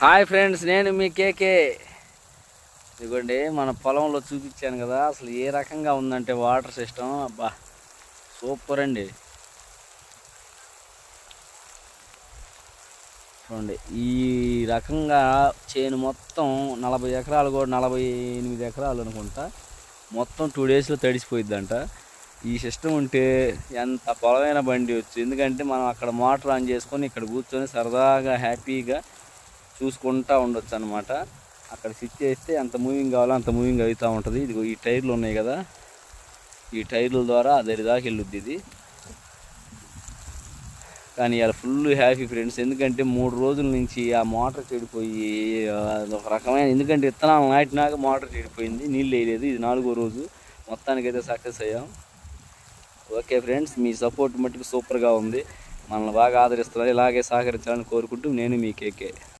Hi friends నేను మీ కేకే. ఇదిగోండి మన పొలంలో చూపించాను కదా అసలు ఏ రకంగా ఉందంటే వాటర్ సిస్టమ్. అబ్బా సూపర్ అండి. చూడండి ఈ రకంగా చేను మొత్తం నలభై ఎకరాలు కూడా నలభై ఎనిమిది ఎకరాలు అనుకుంటా. మొత్తం టూ డేస్లో తడిసిపోయిద్దంట. ఈ సిస్టమ్ ఉంటే ఎంత పొలమైన బండి వచ్చు. ఎందుకంటే మనం అక్కడ మోటార్ ఆన్ చేసుకొని ఇక్కడ కూర్చొని సరదాగా హ్యాపీగా చూసుకుంటా ఉండొచ్చు అనమాట అక్కడ స్విచ్ చేస్తే అంత మూవింగ్ కావాలో అంత మూవింగ్ అవుతూ ఉంటుంది. ఇదిగో ఈ టైర్లు ఉన్నాయి కదా. ఈ టైర్ల ద్వారా అదే దాకా వెళ్ళుద్ది ఇది. కానీ ఇలా ఫుల్ హ్యాపీ ఫ్రెండ్స్ ఎందుకంటే మూడు రోజుల నుంచి ఆ మోటార్ చెడిపోయి ఒక రకమైన ఎందుకంటే విత్తనాలు నాటినాక మోటార్ చెడిపోయింది. నీళ్ళు వేయలేదు. ఇది నాలుగో రోజు. మొత్తానికైతే సక్సెస్ అయ్యాం. ఓకే ఫ్రెండ్స్ మీ సపోర్ట్ మట్టుకు సూపర్గా ఉంది. మనల్ని బాగా ఆదరిస్తున్నారు. ఇలాగే సహకరించాలని కోరుకుంటూ నేను మీ కేకే.